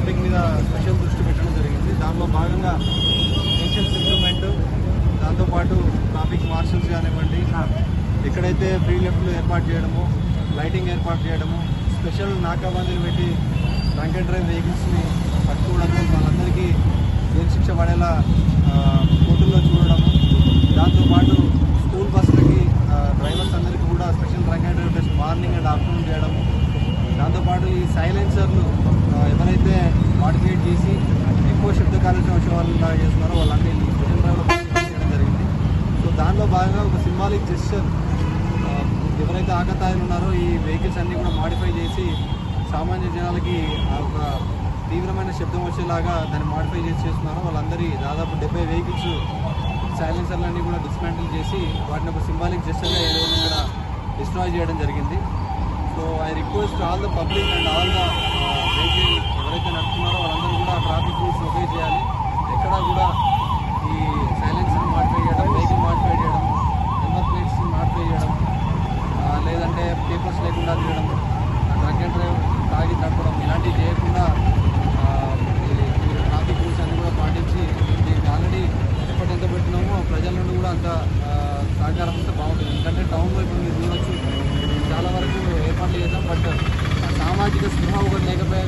మీద స్పెషల్ దృష్టి పెట్టడం జరిగింది. దానిలో భాగంగా నేషన్స్ ఇంప్రూవ్మెంట్ దాంతోపాటు ట్రాఫిక్ మార్షల్స్ కానివ్వండి ఎక్కడైతే ఫ్రీ లెఫ్ట్లు ఏర్పాటు చేయడము లైటింగ్ ఏర్పాటు చేయడము స్పెషల్ నాకాబందీలు పెట్టి డ్రంక్ డ్రైవ్ వెహికల్స్ని పట్టుకోవడము వాళ్ళందరికీ జైలు శిక్ష పడేలా కోర్టుల్లో చూడడము. దాంతోపాటు స్కూల్ బస్సులకి డ్రైవర్స్ అందరికీ కూడా special drunk drive test morning and afternoon చేయడము. దాంతోపాటు ఈ సైలెన్సర్లు ఆ, ఎవరైతే మాడిఫికేట్ చేసి ఎక్కువ శబ్ద కాలుష్యం చేస్తున్నారో వాళ్ళంటే చేయడం జరిగింది. సో దానిలో భాగంగా ఒక సింబాలిక్ జెస్చర్ ఎవరైతే ఆకతాయిలు ఉన్నారో ఈ వెహికల్స్ అన్నీ కూడా మాడిఫై చేసి సామాన్య జనాలకి ఆ ఒక తీవ్రమైన శబ్దం వచ్చేలాగా దాన్ని మాడిఫై చేసి చేస్తున్నారో. వాళ్ళందరి దాదాపు డెబ్బై వెహికల్స్ సైలెన్సర్లన్నీ కూడా డిస్మాంటిల్ చేసి వాటిని ఒక సింబాలిక్ జెస్చర్గా ఏదో ఇక్కడ డిస్ట్రాయ్ చేయడం జరిగింది. So I request all the public and all the vehicle ఎవరైతే నడుపుతున్నారో వాళ్ళందరూ కూడా ట్రాఫిక్ రూల్స్ ఒబే చేయాలి ఎక్కడా కూడా ఈ సైలెన్సర్ మాడిఫై చేయడం వెహికల్ మాడిఫై చేయడం నెంబర్ ప్లేట్స్ మాడిఫై చేయడం ఆ, లేదంటే పేపర్స్ డ్రగ్ అండ్ డ్రైవ్ తాగి నడపడం ఇలాంటివి చేయకుండా ఆ, ట్రాఫిక్ రూల్స్ అన్ని కూడా పాటించి దీనికి ఆల్రెడీ ఎప్పటి ఎంత పెట్టినామో ప్రజల నుండి కూడా అంత సహకారం ఉంటే బాగుంటుంది. ఎందుకంటే టౌన్లో ఇప్పుడు మీరు చూడొచ్చు చాలా వరకు ఏర్పాట్లు చేద్దాం బట్ సామాజిక స్పృహ ఒకటి లేకపోయే